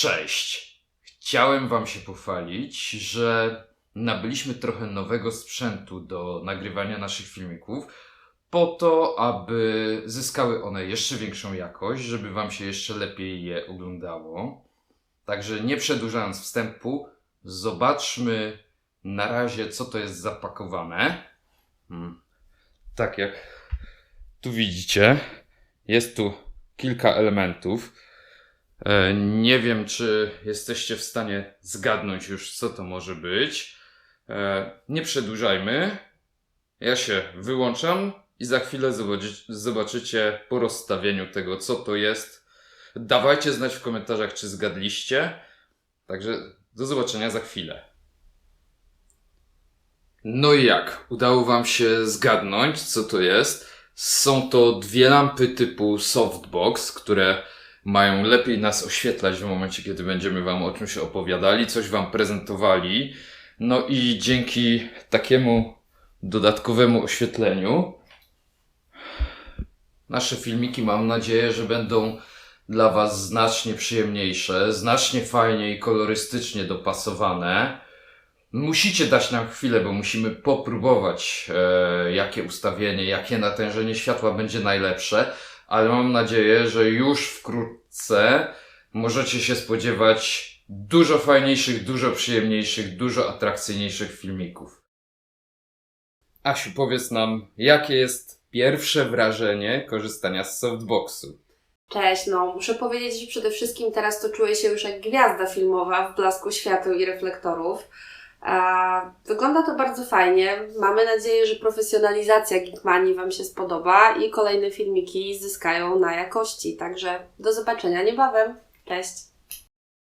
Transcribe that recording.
Cześć. Chciałem Wam się pochwalić, że nabyliśmy trochę nowego sprzętu do nagrywania naszych filmików, po to, aby zyskały one jeszcze większą jakość, żeby Wam się jeszcze lepiej je oglądało. Także nie przedłużając wstępu, zobaczmy na razie, co to jest zapakowane. Hmm. Tak jak tu widzicie, jest tu kilka elementów. E, Nie wiem, czy jesteście w stanie zgadnąć już, co to może być. E, Nie przedłużajmy. Ja się wyłączam i za chwilę zobaczy- zobaczycie po rozstawieniu tego, co to jest. Dawajcie znać w komentarzach, czy zgadliście. Także do zobaczenia za chwilę. No i jak? Udało Wam się zgadnąć, co to jest? Są to dwie lampy typu softbox, które mają lepiej nas oświetlać w momencie, kiedy będziemy Wam o czymś opowiadali, coś Wam prezentowali. No i dzięki takiemu dodatkowemu oświetleniu nasze filmiki mam nadzieję, że będą dla Was znacznie przyjemniejsze, znacznie fajniej kolorystycznie dopasowane. Musicie dać nam chwilę, bo musimy popróbować, e, jakie ustawienie, jakie natężenie światła będzie najlepsze, ale mam nadzieję, że już wkrótce możecie się spodziewać dużo fajniejszych, dużo przyjemniejszych, dużo atrakcyjniejszych filmików. Asiu, powiedz nam, jakie jest pierwsze wrażenie korzystania z softboxu? Cześć, no muszę powiedzieć, że przede wszystkim teraz to czuję się już jak gwiazda filmowa w blasku świateł i reflektorów. Wygląda to bardzo fajnie. Mamy nadzieję, że profesjonalizacja Geekmanii Wam się spodoba i kolejne filmiki zyskają na jakości. Także do zobaczenia niebawem. Cześć!